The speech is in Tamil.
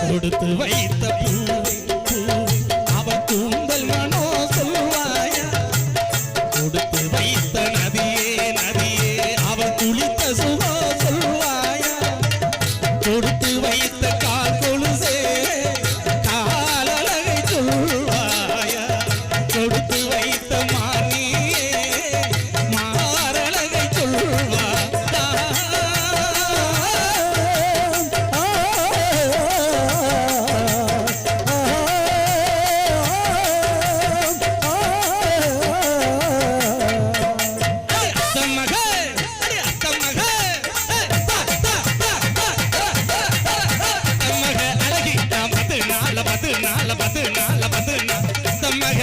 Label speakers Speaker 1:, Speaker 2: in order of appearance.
Speaker 1: கொடுத்து வைத்த பூவே பூவே. அவன் கூந்தல் மனோ சொல்வாயா? கொடுத்து வைத்த நதியே நதியே அவன் குளித்த சுகோ சொல்வாயா? கொடுத்து வைத்த கால் கொலுசே காலழகை சொல்வாயா? கொடுத்து வைத்த மா நால பத்து நால பத்து தம்மக